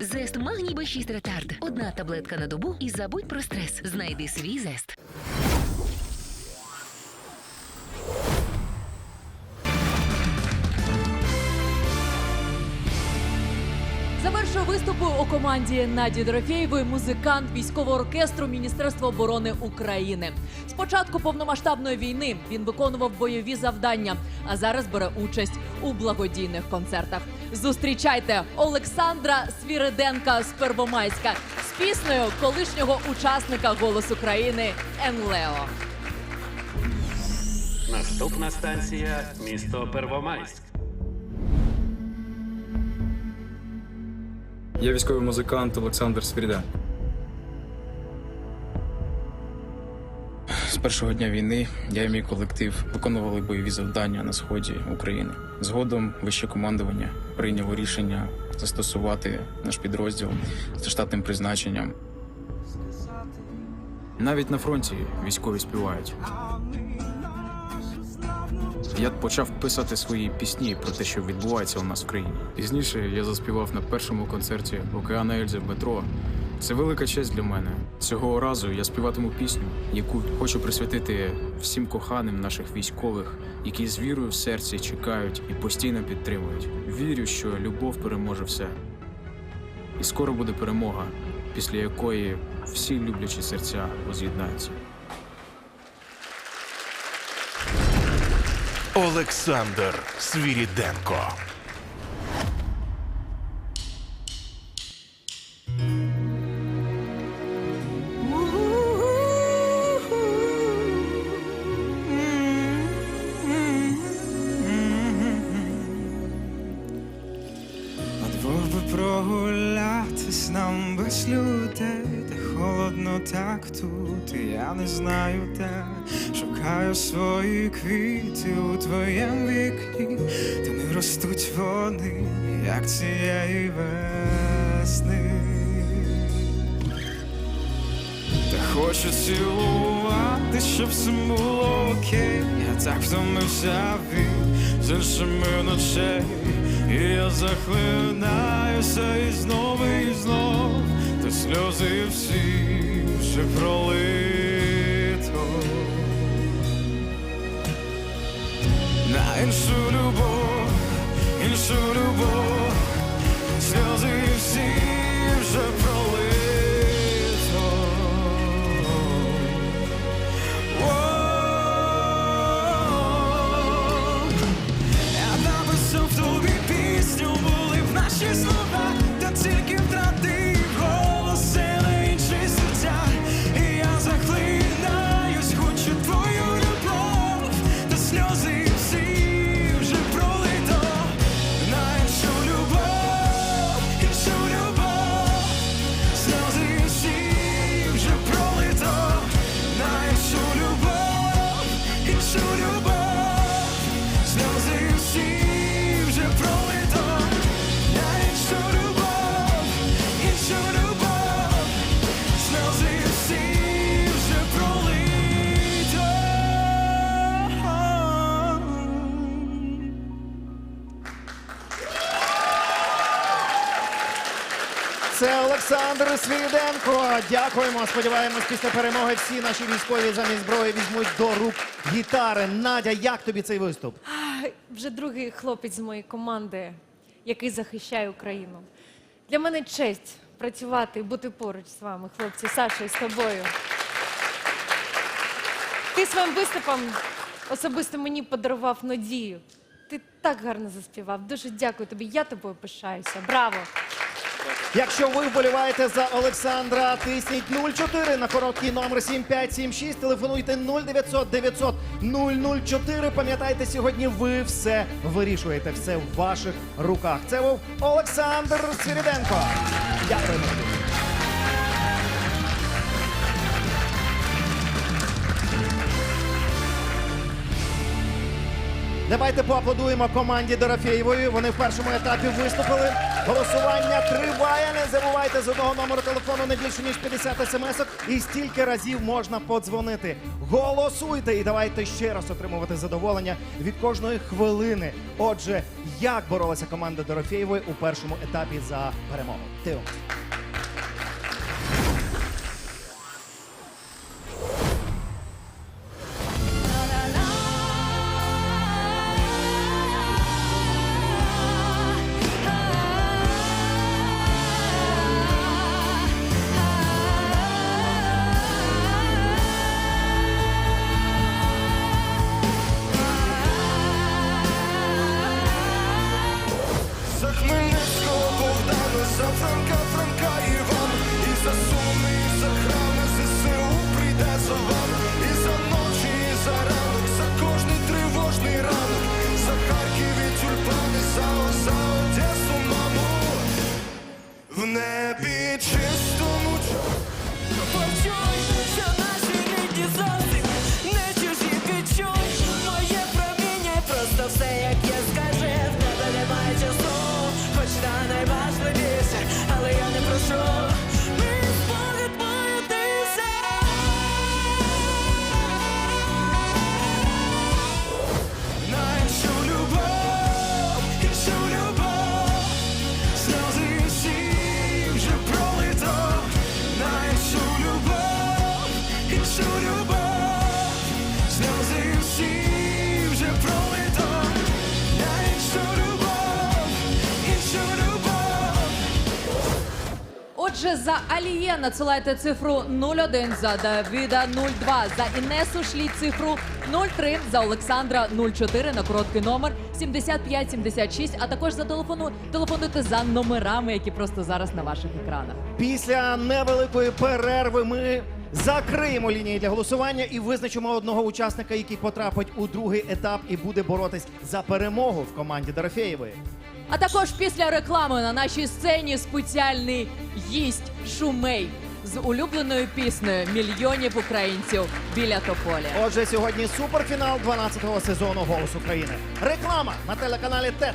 Зест магній Б6 ретард. Одна таблетка на добу і забудь про стрес. Знайди свій зест. Завершує виступи у команді Наді Дорофєєвої музикант військового оркестру Міністерства оборони України. З початку повномасштабної війни він виконував бойові завдання, а зараз бере участь у благодійних концертах. Зустрічайте Олександра Свіриденка з Первомайська з піснею колишнього учасника «Голос України» Енлео. Наступна станція місто Первомайськ. Я військовий музикант Олександр Свіріден. З першого дня війни я і мій колектив виконували бойові завдання на сході України. Згодом вище командування прийняло рішення застосувати наш підрозділ за штатним призначенням. Навіть на фронті військові співають. Я почав писати свої пісні про те, що відбувається у нас в країні. Пізніше я заспівав на першому концерті Океана Ельзи в метро. Це велика честь для мене. Цього разу я співатиму пісню, яку хочу присвятити всім коханим наших військових, які з вірою в серці чекають і постійно підтримують. Вірю, що любов переможе все. І скоро буде перемога, після якої всі люблячі серця воз'єднаються. Олександр Свіріденко. Прогулятись нам без людей, де холодно так тут, я не знаю де. Шукаю свої квіти у твоєму вікні, та не ростуть вони, як цієї весни. Та хочу цілувати, щоб все було окей. Я так втомився від з іншими ночей. І я захлинаюся і знову, і знов, та сльози всі вже пролито. На іншу любов, іншу любов, сльози всі вже пролито. О, я написав тобі пісню, були б наші слова, та тільки Це Олександр Свіденко. Дякуємо. Сподіваємось, після перемоги всі наші військові замість зброї візьмуть до рук гітари. Надя, як тобі цей виступ? Вже другий хлопець з моєї команди, який захищає Україну. Для мене честь працювати і бути поруч з вами, хлопці. Саша, і з тобою. Ти своїм виступом особисто мені подарував надію. Ти так гарно заспівав. Дуже дякую тобі. Я тобою пишаюся. Браво! Якщо ви вболіваєте за Олександра, тисніть 04 на короткий номер 7576. Телефонуйте 0900 900 004. Пам'ятайте, сьогодні ви все вирішуєте. Все в ваших руках. Це був Олександр Свіріденко. Дякуємо. Давайте поаплодуємо команді Дорофєєвої. Вони в першому етапі виступили. Голосування триває. Не забувайте з одного номеру телефону не більше ніж 50 смс-ок. І стільки разів можна подзвонити. Голосуйте і давайте ще раз отримувати задоволення від кожної хвилини. Отже, як боролася команда Дорофєєвої у першому етапі за перемогу? Дивимось. Богдана, за За Аліє надсилайте цифру 01, за Давіда 02, за Інесу шліть цифру 03, за Олександра 04 на короткий номер 7576, а також за телефону телефонуйте за номерами, які просто зараз на ваших екранах. Після невеликої перерви ми закриємо лінії для голосування і визначимо одного учасника, який потрапить у другий етап і буде боротись за перемогу в команді Дорофєєвої. А також після реклами на нашій сцені спеціальний гість Шумей з улюбленою піснею мільйонів українців біля тополя. Отже, сьогодні суперфінал 12-го сезону Голос України. Реклама на телеканалі ТЕТ.